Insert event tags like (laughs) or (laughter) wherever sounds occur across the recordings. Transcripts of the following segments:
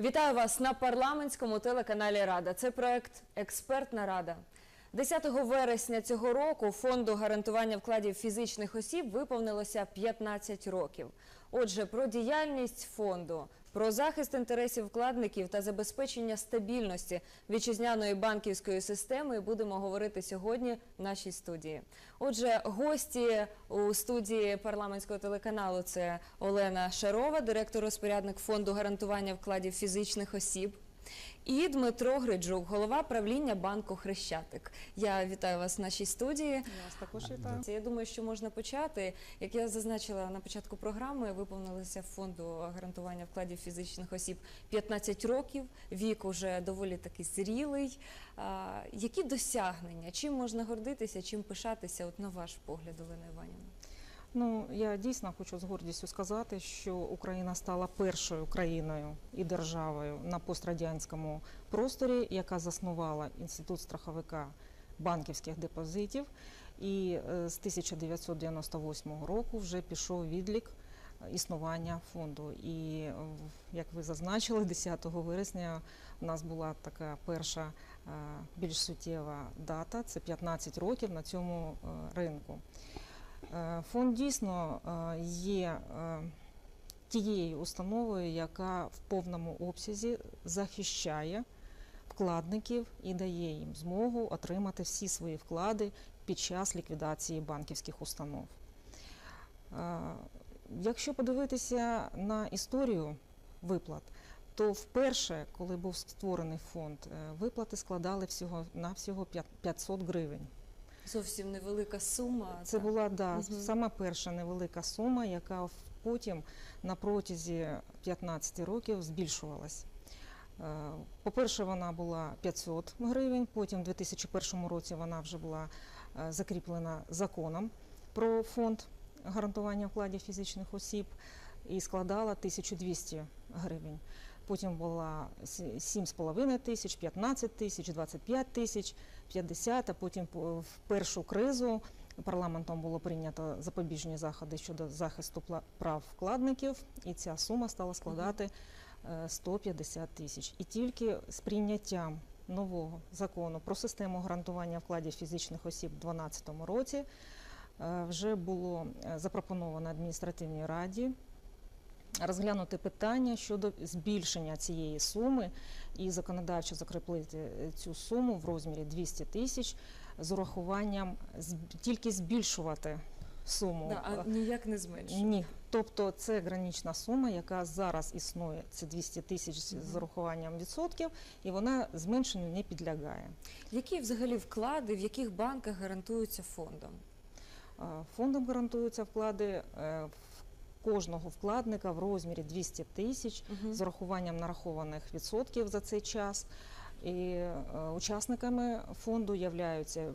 Вітаю вас на парламентському телеканалі Рада. Це проект Експертна Рада. 10 вересня цього року фонду гарантування вкладів фізичних осіб виповнилося 15 років. Отже, про діяльність фонду, про захист інтересів вкладників та забезпечення стабільності вітчизняної банківської системи будемо говорити сьогодні в нашій студії. Отже, гості у студії парламентського телеканалу це Олена Шарова, директор розпорядник фонду гарантування вкладів фізичних осіб. І Дмитро Гриджук, голова правління банку Хрещатик. Я вітаю вас в нашій студії. Я вас також вітаю. Я думаю, що можна почати. Як я зазначила на початку програми, виповнилося фонду гарантування вкладів фізичних осіб 15 років. Вік уже доволі таки зрілий. Які досягнення? Чим можна гордитися, чим пишатися? От на ваш погляд, Олена Іванівна? Ну я дійсно хочу з гордістю сказати, що Україна стала першою країною і державою на пострадянському просторі, яка заснувала інститут страховика банківських депозитів. І е, з 1998 року вже пішов відлік е, існування фонду. І е, як ви зазначили, 10 вересня у нас була така перша більш суттєва дата це 15 років на цьому ринку. Е, Фонд дійсно е, є е, тією установою, яка в повному обсязі захищає вкладників і дає їм змогу отримати всі свої вклади під час ліквідації банківських установ. Якщо подивитися на історію виплат, то вперше, коли був створений фонд, виплати складали всього на всього 500 гривень. Зовсім невелика сума. Це так. була да, Мгм. сама перша невелика сума, яка потім на протязі 15 років збільшувалась. Е, По-перше, вона була 500 гривень, потім в 2001 році вона вже була е, закріплена законом про фонд гарантування вкладів фізичних осіб і складала 1200 гривень. Потім була сі- 7,5 тисяч, 15 тисяч, 25 тисяч, 50, а потім в першу кризу парламентом було прийнято запобіжні заходи щодо захисту прав вкладників, і ця сума стала складати е, 150 тисяч. І тільки з прийняттям нового закону про систему гарантування вкладів фізичних осіб у 2012 році е, вже було е, запропоновано адміністративній раді розглянути питання щодо збільшення цієї суми і законодавчо закріпити е, цю суму в розмірі 200 тисяч з урахуванням тільки збільшувати суму. Да, а ніяк не зменшує. Ні, тобто це гранична сума, яка зараз існує. Це 200 тисяч з- урахуванням відсотків, і вона зменшенню не підлягає. Які взагалі вклади, в яких банках гарантуються фондом? Е, Фондом гарантуються вклади е, в кожного вкладника в розмірі 200 тисяч угу. з урахуванням нарахованих відсотків за цей час. І е, учасниками фонду являються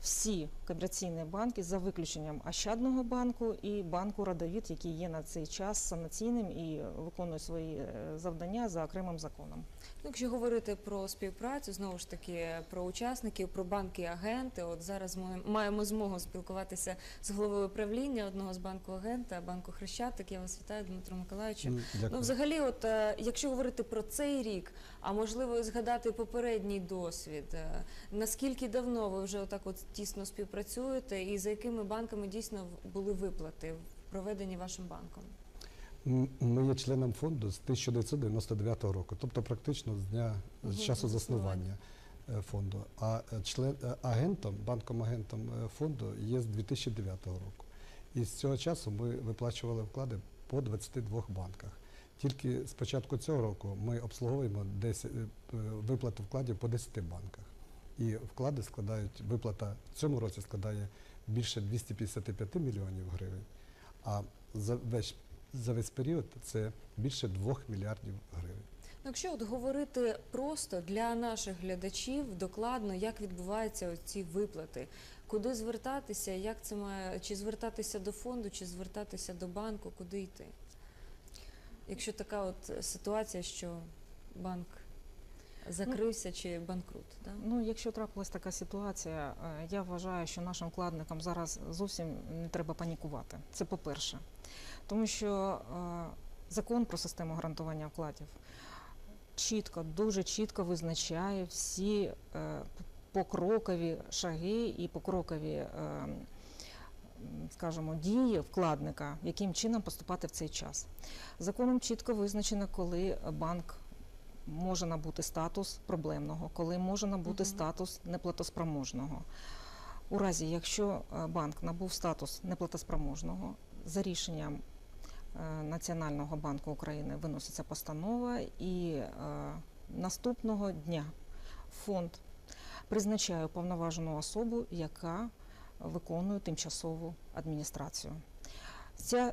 всі комерційні банки за виключенням Ощадного банку і банку Радовід, який є на цей час санаційним і виконує свої е, завдання за окремим законом. Ну, Якщо говорити про співпрацю, знову ж таки про учасників, про банки-агенти. От зараз ми маємо змогу спілкуватися з головою правління одного з банку агента, банку Хрещатик. Я вас вітаю, Дмитро Миколаївичу. Дякую. Ну, взагалі, от е, якщо говорити про цей рік, а можливо згадати попередній досвід, е, наскільки давно ви вже отак от тісно співпрацюєте, і за якими банками дійсно були виплати проведені вашим банком? Ми є членом фонду з 1999 року, тобто практично з дня з часу заснування. е, фонду. А е, член агентом, банком агентом фонду є з 2009 року. І з цього часу ми виплачували вклади по 22 банках. Тільки з початку цього року ми обслуговуємо 10, е, е, виплату вкладів по 10 банках. І вклади складають, виплата в цьому році складає більше 255 мільйонів гривень. А за весь, за весь період це більше 2 мільярдів гривень. Ну, Якщо от говорити просто для наших глядачів докладно, як відбуваються ці виплати, куди звертатися, як це має чи звертатися до фонду, чи звертатися до банку, куди йти? Якщо така от ситуація, що банк закрився чи банкрут, да? Ну, якщо трапилась така ситуація, е, я вважаю, що нашим вкладникам зараз зовсім не треба панікувати. Це по-перше, тому що е, закон про систему гарантування вкладів чітко, дуже чітко визначає всі е, покрокові шаги і покрокові, е, м, скажімо, дії вкладника, яким чином поступати в цей час. Законом чітко визначено, коли банк може набути статус проблемного, коли може набути Мгм. статус неплатоспроможного. У разі, якщо е, банк набув статус неплатоспроможного, за рішенням е, Національного банку України виноситься постанова, і е, наступного дня фонд призначає уповноважену особу, яка виконує тимчасову адміністрацію. Ця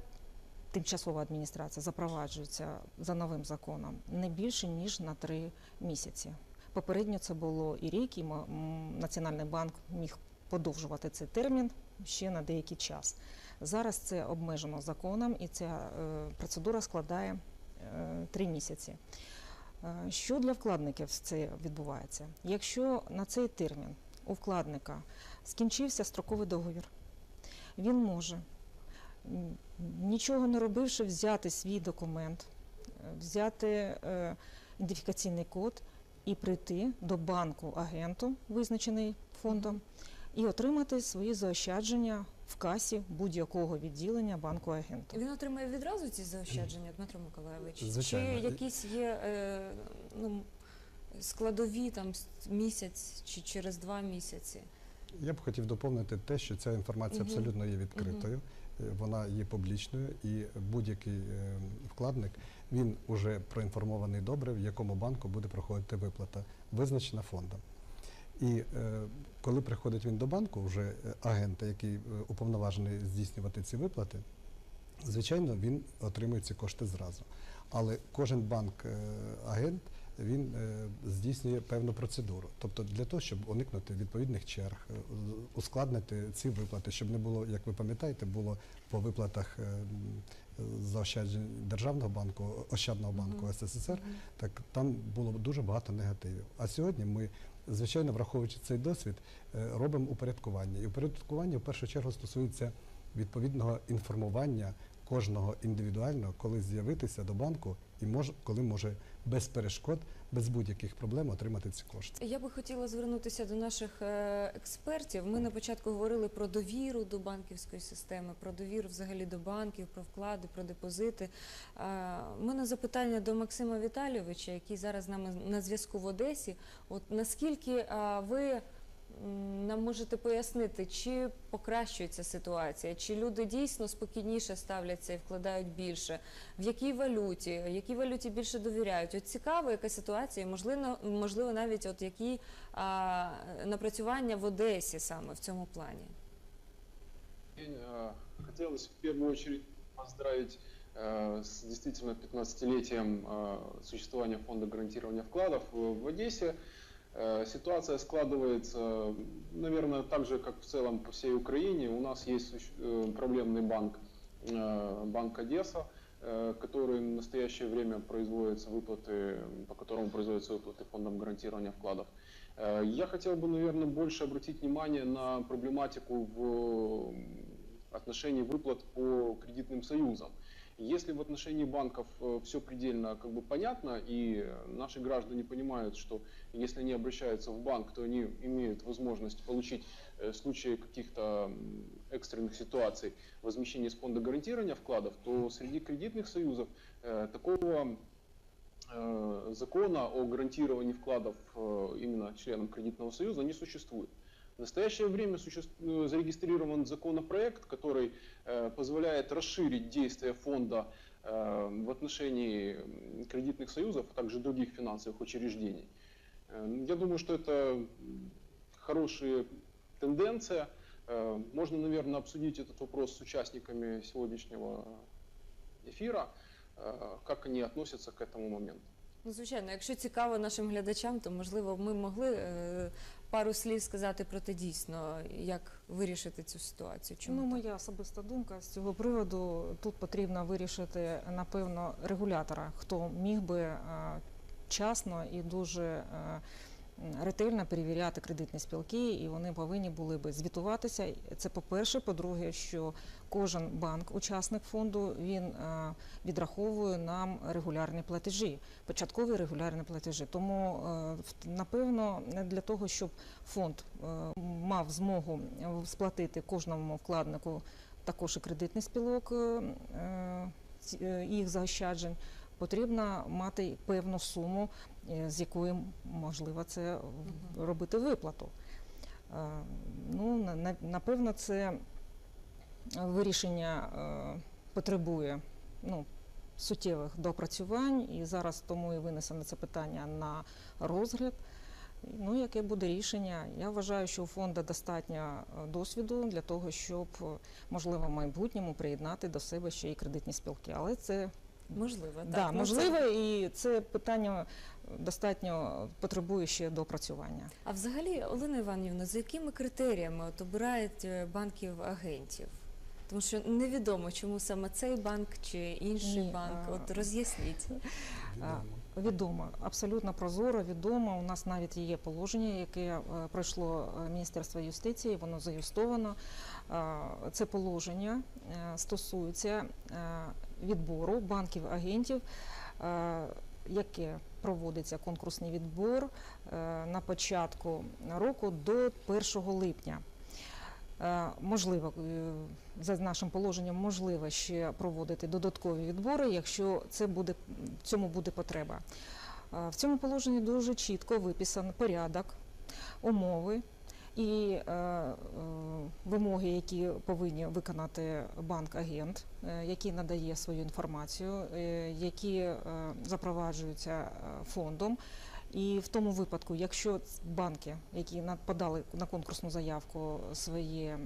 тимчасова адміністрація запроваджується за новим законом не більше ніж на три місяці. Попередньо це було і рік, і Національний банк міг подовжувати цей термін ще на деякий час. Зараз це обмежено законом, і ця е, процедура складає е, три місяці. Е, Що для вкладників це відбувається? Якщо на цей термін у вкладника скінчився строковий договір, він може, нічого не робивши, взяти свій документ, е, взяти е, ідентифікаційний код і прийти до банку агенту, визначений фондом, і отримати свої заощадження в касі будь-якого відділення банку агенту. Він отримає відразу ці заощадження, Дмитро Миколайович? Звичайно. Чи якісь є е, ну, складові там місяць чи через два місяці? Я б хотів доповнити те, що ця інформація абсолютно є відкритою, е, вона є публічною, і будь-який е, вкладник він уже проінформований добре, в якому банку буде проходити виплата, визначена фондом. І е, коли приходить він до банку, вже агента, який уповноважений здійснювати ці виплати, звичайно, він отримує ці кошти зразу. Але кожен банк-агент він е, здійснює певну процедуру. Тобто для того, щоб уникнути відповідних черг, е, ускладнити ці виплати, щоб не було, як ви пам'ятаєте, було по виплатах е, заощаджень Державного банку, Ощадного банку СССР, так там було дуже багато негативів. А сьогодні ми, звичайно, враховуючи цей досвід, робимо упорядкування. І упорядкування в першу чергу стосується відповідного інформування кожного індивідуально, коли з'явитися до банку і мож, коли може без перешкод, без будь-яких проблем отримати ці кошти. Я би хотіла звернутися до наших е, експертів. Ми на початку говорили про довіру до банківської системи, про довіру взагалі до банків, про вклади, про депозити. У мене запитання до Максима Віталійовича, який зараз з нами на зв'язку в Одесі. От наскільки ви нам можете пояснити, чи покращується ситуація, чи люди дійсно спокійніше ставляться і вкладають більше, в якій валюті, якій валюті більше довіряють? От цікаво, яка ситуація, і, можливо, можливо, навіть от які а, напрацювання в Одесі саме в цьому плані. день. Э, Хотелось в первую очередь поздравить э, с действительно 15-летием э, существования фонда гарантирования вкладов в в Одессе. Э, Ситуация складывается, наверное, так же, как в целом по всей Украине. У нас есть э, проблемный банк, э, банк Одесса, который в настоящее время производятся выплаты, по которому производятся выплаты фондом гарантирования вкладов. Я хотел бы, наверное, больше обратить внимание на проблематику в отношении выплат по кредитным союзам. Если в отношении банков все предельно как бы понятно, и наши граждане понимают, что если они обращаются в банк, то они имеют возможность получить э, в случае каких-то экстренных ситуаций возмещение с фонда гарантирования вкладов, то среди кредитных союзов э, такого э, закона о гарантировании вкладов э, именно членам кредитного союза не существует. В настоящее время э, зарегистрирован законопроект, который э, позволяет расширить действие фонда э, в отношении кредитных союзов, а также других финансовых учреждений. Я думаю, что это хорошая тенденция. Можно, наверное, обсудить этот вопрос с участниками сегодняшнего эфира, как они относятся к этому моменту. Ну, звичайно, якщо цікаво нашим глядачам, то можливо ми могли е, пару слів сказати про те дійсно, як вирішити цю ситуацію. Чому Ну, моя особиста думка з цього приводу тут потрібно вирішити напевно регулятора, хто міг би е, часно і дуже е, ретельно перевіряти кредитні спілки, і вони повинні були би звітуватися. Це по-перше. По-друге, що кожен банк, учасник фонду, він е, відраховує нам регулярні платежі, початкові регулярні платежі. Тому, е, напевно, для того, щоб фонд е, мав змогу сплатити кожному вкладнику також і кредитний спілок їх заощаджень, потрібно мати певну суму, з якої можливо це робити виплату. Ну, на- на- напевно, це вирішення е, потребує ну, суттєвих допрацювань, і зараз тому і винесено це питання на розгляд. Ну, яке буде рішення? Я вважаю, що у фонду достатньо е, досвіду для того, щоб е, можливо в майбутньому приєднати до себе ще й кредитні спілки. Але це Можливо, так. да, Ну, можливо, і це питання достатньо потребує ще допрацювання. А взагалі, Олена Іванівна, за якими критеріями от обирають банків агентів? Тому що невідомо, чому саме цей банк чи інший Ні, банк. а, От роз'ясніть. Відомо. Відомо, абсолютно прозоро, відомо. У нас навіть є положення, яке е, пройшло е, Міністерство юстиції, воно заюстовано. Е, Це положення е, стосується е, відбору банків-агентів, е, яке проводиться конкурсний відбор е, на початку року до 1 липня. Е, Можливо, е, за нашим положенням можливо ще проводити додаткові відбори, якщо це буде, цьому буде потреба. Е, В цьому положенні дуже чітко виписаний порядок, умови і вимоги, які повинні виконати банк-агент, який надає свою інформацію, які запроваджуються фондом. І в тому випадку, якщо банки, які подали на конкурсну заявку своє,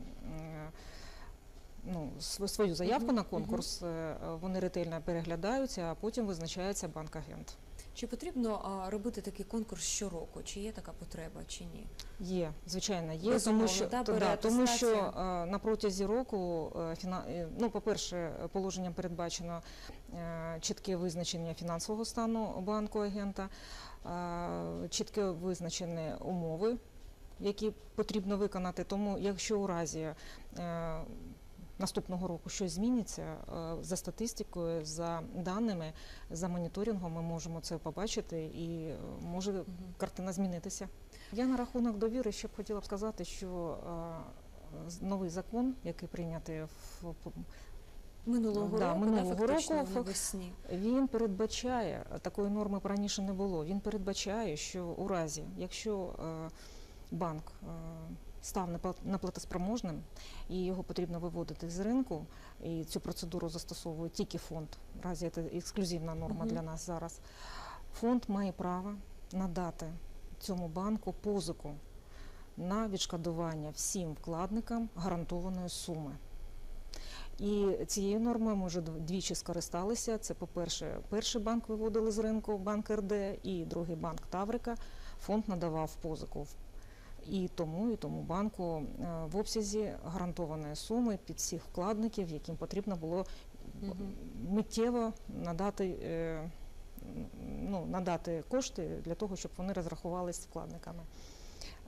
ну, свою заявку на конкурс, е, вони ретельно переглядаються, а потім визначається банк-агент. Чи потрібно робити такий конкурс щороку? Чи є така потреба, чи ні? Є, звичайно, є, Безумовно, тому що да, да, тому що на протязі року е, ну, по-перше, положенням передбачено е, чітке визначення фінансового стану банку агента, чітке визначені умови, які потрібно виконати. Тому, якщо у разі е, наступного року щось зміниться, е, за статистикою, за даними, за моніторингом, ми можемо це побачити і е, може картина змінитися. Я на рахунок довіри ще б хотіла б сказати, що е, новий закон, який прийнятий в Минулого Да, року, минулого да, року, навесні. він передбачає такої норми раніше не було. Він передбачає, що у разі, якщо банк став непла- неплатоспроможним і його потрібно виводити з ринку, і цю процедуру застосовує тільки фонд. Разі це ексклюзивна норма Мгм. для нас зараз. Фонд має право надати цьому банку позику на відшкодування всім вкладникам гарантованої суми. І цією нормою ми вже двічі скористалися. Це, по-перше, перший банк виводили з ринку, банк РД, і другий банк Таврика. Фонд надавав позику. І тому, і тому банку е, в обсязі гарантованої суми під всіх вкладників, яким потрібно було миттєво надати, е, ну, надати кошти для того, щоб вони розрахувалися з вкладниками.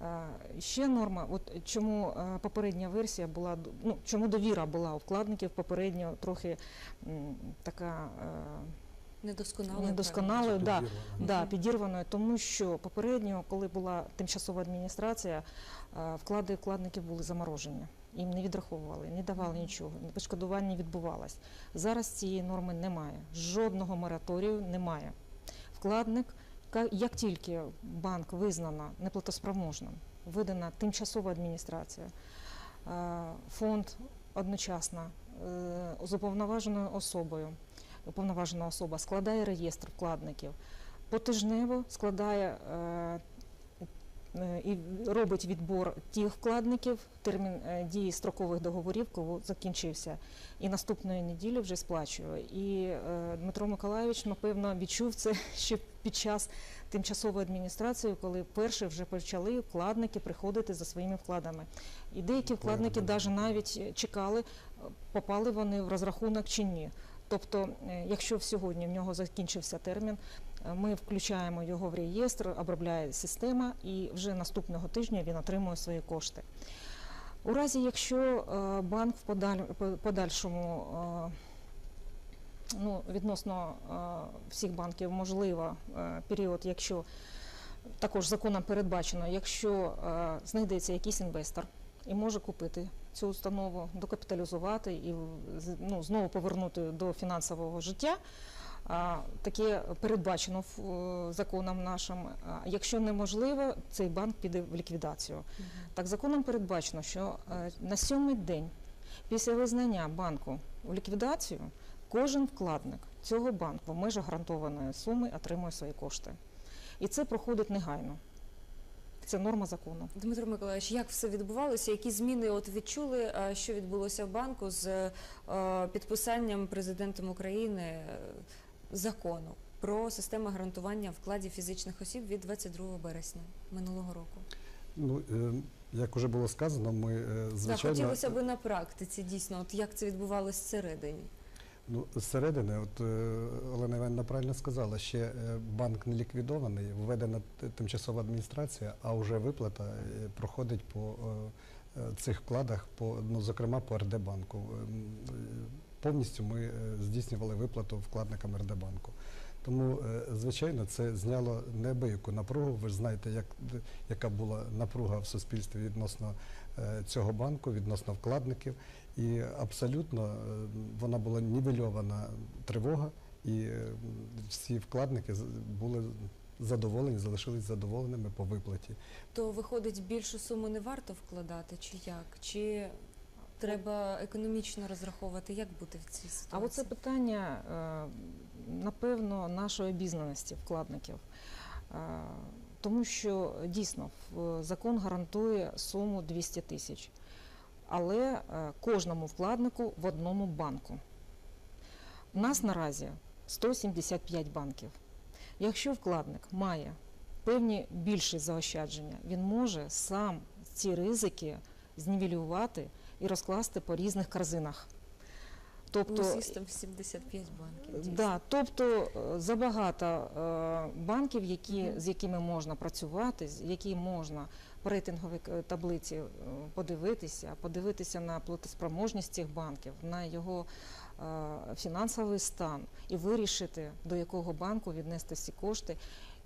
Е, Ще норма, от чому попередня версія була ну, чому довіра була у вкладників попередньо трохи така е, Недосконало. недосконалою, да, да, підірваною, тому що попередньо, коли була тимчасова адміністрація, е, вклади вкладників були заморожені. Їм не відраховували, не давали нічого, відшкодування не відбувалось. Зараз цієї норми немає. Жодного мораторію немає. Вкладник, ка- як тільки банк визнано неплатоспроможним, видана тимчасова адміністрація, е, фонд одночасно е, з уповноваженою особою, уповноважена особа складає реєстр вкладників, потижнево складає е, і робить відбор тих вкладників, термін е, дії строкових договорів, коли закінчився, і наступної неділі вже сплачує. І е, Дмитро Миколайович, напевно, відчув це (laughs) ще під час тимчасової адміністрації, коли вперше вже почали вкладники приходити за своїми вкладами. І деякі вкладники навіть навіть чекали, попали вони в розрахунок чи ні. Тобто, е, якщо сьогодні в нього закінчився термін, Е, Ми включаємо його в реєстр, обробляє система, і вже наступного тижня він отримує свої кошти. У разі, якщо е, банк в подальшому ну, відносно всіх банків можливо період, якщо також законом передбачено, якщо знайдеться якийсь інвестор і може купити цю установу, докапіталізувати і ну, знову повернути до фінансового життя. Таке передбачено е, законом нашим. Якщо неможливо, цей банк піде в ліквідацію. Так законом передбачено, що е, на сьомий день після визнання банку у ліквідацію кожен вкладник цього банку в межах гарантованої суми отримує свої кошти. І це проходить негайно. Це норма закону. Дмитро Миколаївич, як все відбувалося? Які зміни от відчули, е, що відбулося в банку з е, підписанням президентом України е, закону про систему гарантування вкладів фізичних осіб від 22 березня минулого року? Ну, як вже було сказано, ми е, Так, хотілося б на практиці дійсно, от як це відбувалося всередині. Ну, зсередини, от е, Олена Іванівна правильно сказала, ще е, банк не ліквідований, введена тимчасова адміністрація, а вже виплата е, проходить по цих вкладах, по, ну, зокрема по РД банку. Ем, Повністю ми здійснювали виплату вкладникам РД банку. Тому, звичайно, це зняло неабияку напругу. Ви ж знаєте, як, яка була напруга в суспільстві відносно цього банку, відносно вкладників. І абсолютно е, вона була нівельована тривога, і е, всі вкладники з- були задоволені, залишились задоволеними по виплаті. То виходить, більшу суму не варто вкладати, чи як? Чи треба економічно розраховувати, як бути в цій ситуації? А оце питання, е, напевно, нашої обізнаності вкладників. Е, Тому що дійсно закон гарантує суму 200 тисяч, але е, кожному вкладнику в одному банку. У нас наразі 175 банків. Якщо вкладник має певні більші заощадження, він може сам ці ризики знівелювати і розкласти по різних корзинах. Тобто, Усі 175 банків. дійсно. да, тобто е, забагато е, банків, які, Мгм. з якими можна працювати, з які можна по рейтинговій е, таблиці е, подивитися, подивитися на платоспроможність цих банків, на його е, фінансовий стан і вирішити, до якого банку віднести ці кошти.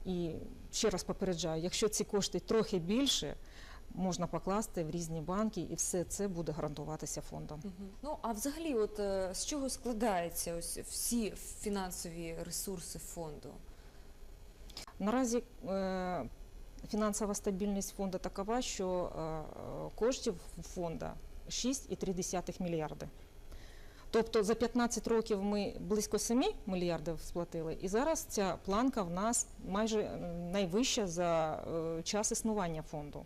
І ще раз попереджаю, якщо ці кошти трохи більше, можна покласти в різні банки, і все це буде гарантуватися фондом. Ну а взагалі, от е, з чого складаються ось всі фінансові ресурси фонду? Наразі е, фінансова стабільність фонду такова, що е, коштів фонду 6,3 мільярди. Тобто за 15 років ми близько 7 мільярдів сплатили, і зараз ця планка в нас майже найвища за час існування фонду.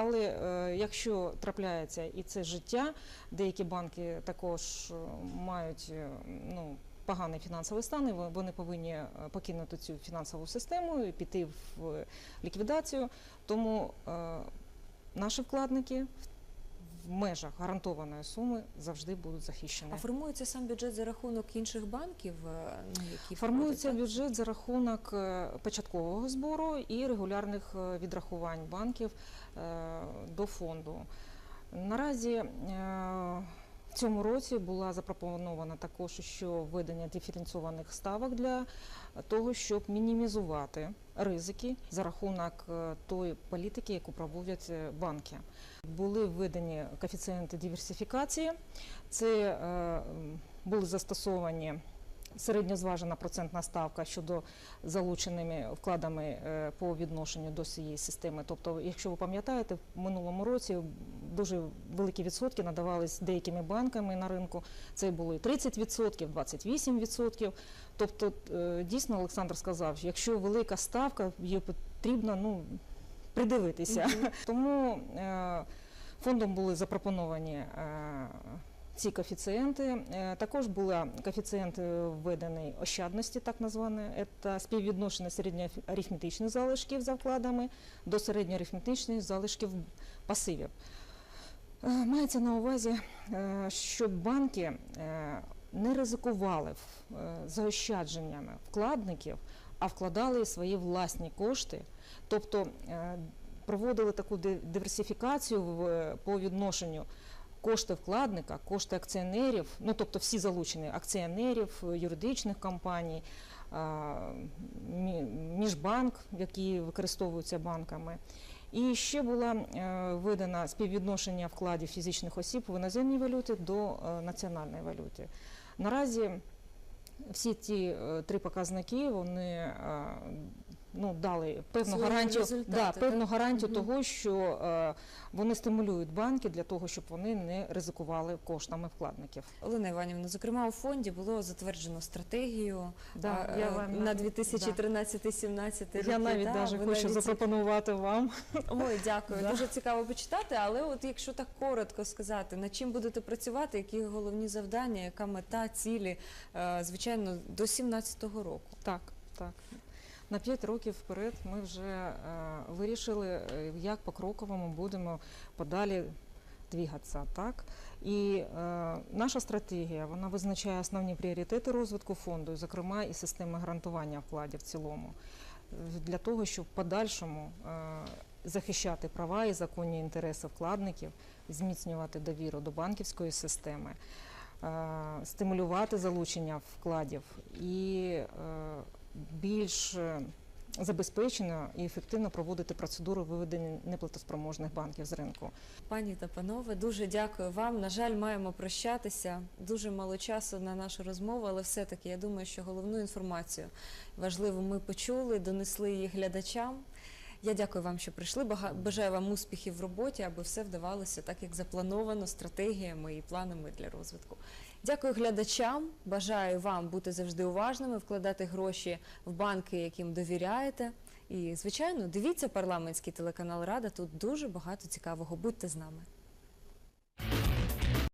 Але е, якщо трапляється і це життя, деякі банки також е, мають е, ну, поганий фінансовий стан, і вони повинні покинути цю фінансову систему і піти в ліквідацію. Тому наші вкладники в межах гарантованої суми завжди будуть захищені. А формується сам бюджет за рахунок інших банків, е, які Формується входить, бюджет за рахунок е, початкового збору і регулярних е, відрахувань банків до фонду. Наразі в цьому році була запропонована також що введення диференційованих ставок для того, щоб мінімізувати ризики за рахунок е, тої політики, яку проводять е, банки. Були введені коефіцієнти диверсифікації. Це е, були застосовані середньозважена процентна ставка щодо залученими вкладами е, по відношенню до цієї системи. Тобто, якщо ви пам'ятаєте, в минулому році дуже великі відсотки надавались деякими банками на ринку. Це було і 30%, 28%. Тобто, е, дійсно, Олександр сказав, що якщо велика ставка, її потрібно ну, придивитися. Тому е, фондом були запропоновані. е, ці коефіцієнти. Е, Також була коефіцієнт введений ощадності, так назване, це співвідношення середньоарифметичних залишків за вкладами до середньоарифметичних залишків пасивів. Е, Мається на увазі, е, щоб банки не ризикували заощадженнями вкладників а вкладали свої власні кошти, тобто проводили таку диверсифікацію по відношенню кошти вкладника, кошти акціонерів, ну тобто всі залучені акціонерів, юридичних компаній, міжбанк, які використовуються банками. І ще було е, співвідношення вкладів фізичних осіб в іноземній валюті до е, національної валюти. Наразі всі ті е, три показники вони ну, дали певну Свої гарантію, результати, да, певну гарантію Мгм. того, що е, вони стимулюють банки для того, щоб вони не ризикували коштами вкладників. Олена Іванівна, зокрема, у фонді було затверджено стратегію Да, а, я е, вам на да. 2013-2017 роки. Я навіть да, даже ви хочу навіть- запропонувати вам. Ой, дякую. (laughs) Да. Дуже цікаво почитати. Але от якщо так коротко сказати, над чим будете працювати, які головні завдання, яка мета, цілі, е, звичайно, до 17-го року. Так, так. На 5 років вперед ми вже е, вирішили, е, як покроково ми будемо подалі двігатися. Так? І е, наша стратегія вона визначає основні пріоритети розвитку фонду, зокрема і системи гарантування вкладів в цілому, для того, щоб в подальшому е, захищати права і законні інтереси вкладників, зміцнювати довіру до банківської системи, е, стимулювати залучення вкладів і е, більш е, забезпечено і ефективно проводити процедуру виведення неплатоспроможних банків з ринку. Пані та панове, дуже дякую вам. На жаль, маємо прощатися. Дуже мало часу на нашу розмову, але все-таки я думаю, що головну інформацію важливу ми почули, донесли її глядачам. Я дякую вам, що прийшли. Бажаю вам успіхів в роботі, аби все вдавалося так, як заплановано, стратегіями і планами для розвитку. Дякую глядачам. Бажаю вам бути завжди уважними, вкладати гроші в банки, яким довіряєте. І, звичайно, дивіться парламентський телеканал Рада. Тут дуже багато цікавого. Будьте з нами.